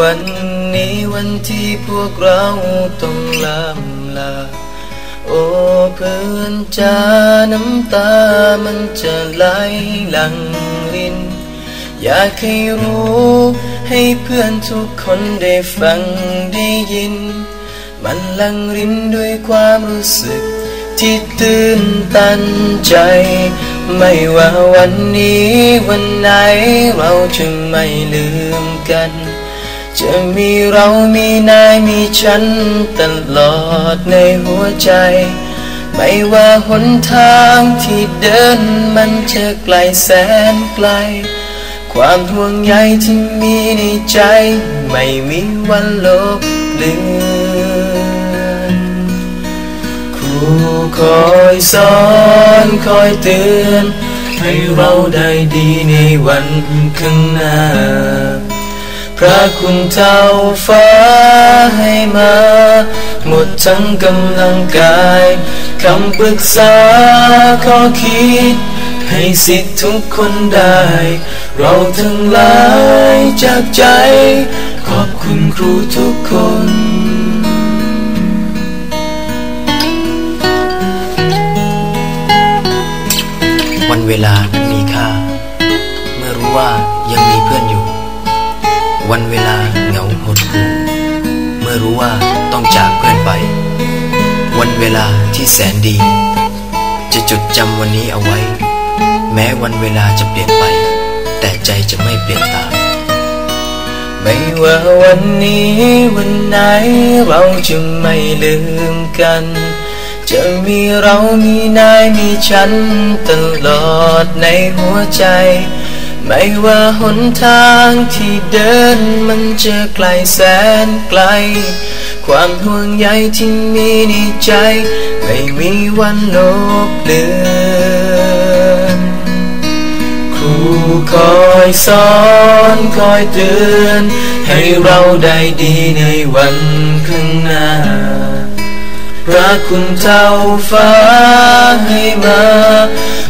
วันนี้วันที่พวกเราต้องลำลา โอ้เพื่อนจ้าน้ำตามันจะไหลหลังลินอยากให้รู้ ให้เพื่อนทุกคนได้ฟังได้ยิน มันลังรินด้วยความรู้สึก ที่ตื่นตันใจ ไม่ว่าวันนี้วันไหนเราจะไม่ลืมกัน จะมีเรามีนายมีฉันตลอดในหัวใจ ไม่ว่าหนทางที่เดินมันจะไกลแสนไกล ความห่วงใยที่มีในใจ ไม่มีวันลบเลือนครูคอยสอนคอยเตือน ให้เราได้ดีในวันข้างหน้า พระคุณเท่าฟ้าให้มา หมดทั้งกำลังกายคำปรึกษาข้อคิด ให้สิทธิ์ทุกคนได้ เราทั้งหลายจากใจ ขอบคุณครูทุกคนวันเวลานั้นมีค่า เมื่อรู้ว่า วันเวลาเหงาหดหู่เมื่อรู้ว่าต้องจากเพื่อนไป วันเวลาที่แสนดี จะจดจำวันนี้เอาไว้ แม้วันเวลาจะเปลี่ยนไป แต่ใจจะไม่เปลี่ยนตามไม่ว่าวันนี้วันไหนเราจะไม่ลืมกัน จะมีเรามีนายมีฉันตลอดในหัวใจ ไม่ว่าหนทางที่เดินมันจะไกลแสนไกล ความห่วงใยที่มีในใจ ไม่มีวันลบเลือนครูคอยสอนคอยเตือน ให้เราได้ดีในวันข้างหน้าพระคุณเท่าฟ้าให้มา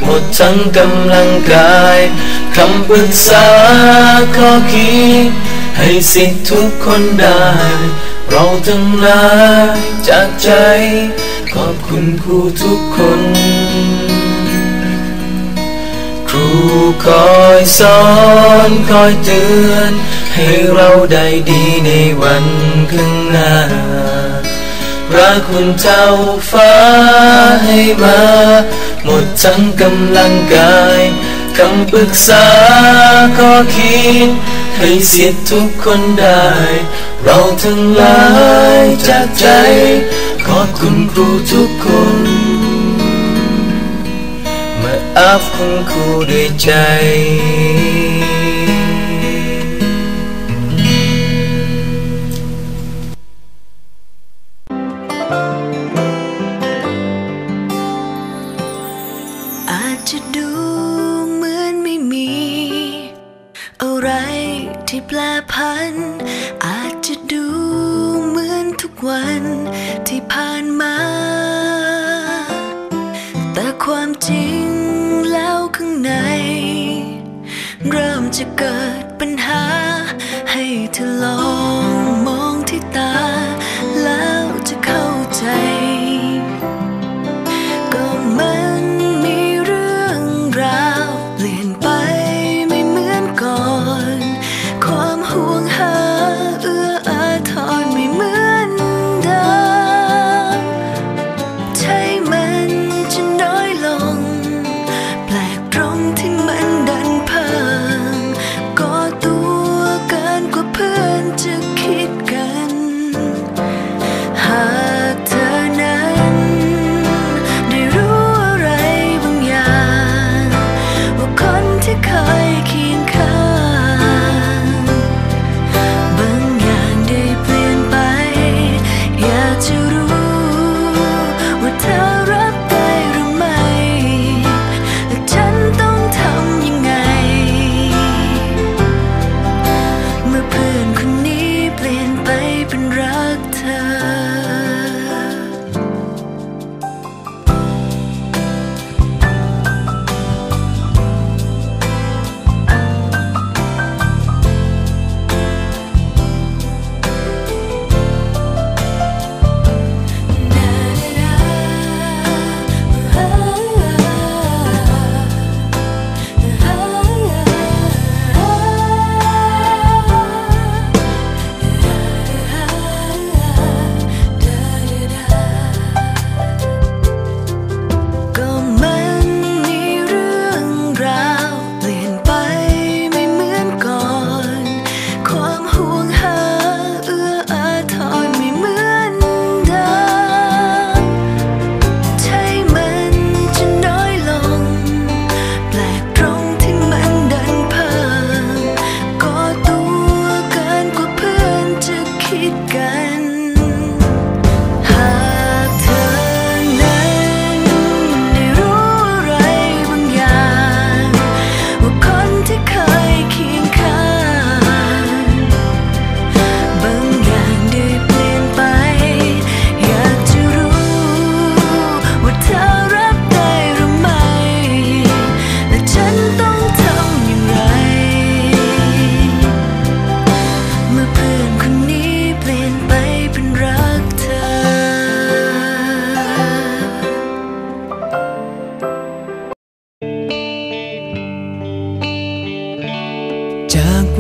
หมดทั้งกำลังกาย คำปรึกษาข้อคิดให้สิทธิ์ทุกคนได้ เราทั้งหลายจากใจ ขอบคุณครูทุกคน ครูคอยสอนคอยเตือน ให้เราได้ดีในวันข้างหน้าพระคุณเจ้าฟ้าให้มา หมดทั้งกำลังกาย คำปรึกษาก็คิด ให้สิทธิ์ทุกคนได้ เราทั้งหลายจากใจ ขอบคุณครูทุกคนมาอัพคุณครูด้วยใจ จะเกิดปัญหาให้เธอลอ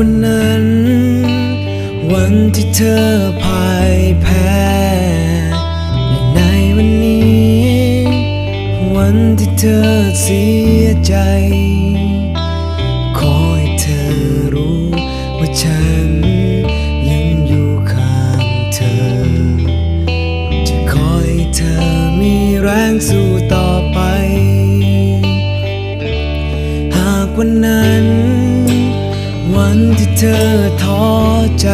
วันนั้น วันที่เธอพ่ายแพ้และในวันนี้ วันที่เธอเสียใจ ขอให้เธอรู้ว่าฉันยังอยู่ข้างเธอ จะคอยเธอมีแรงสู้ต่อไป หากวันนั้น ที่เธอท้อใจ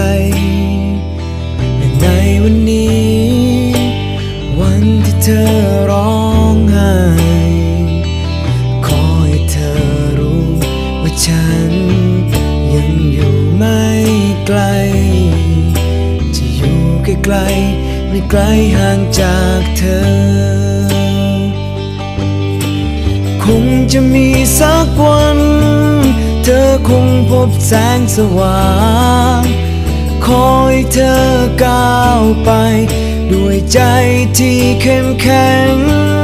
ในวันนี้ วันที่เธอร้องไห้ ขอให้เธอรู้ว่าฉัน ยังอยู่ไม่ไกล จะอยู่ใกล้ๆไม่ไกลห่างจากเธอ คงจะมีสักวัน คงพบแสงสว่าง คอยเธอก้าวไป ด้วยใจที่เข้มแข็ง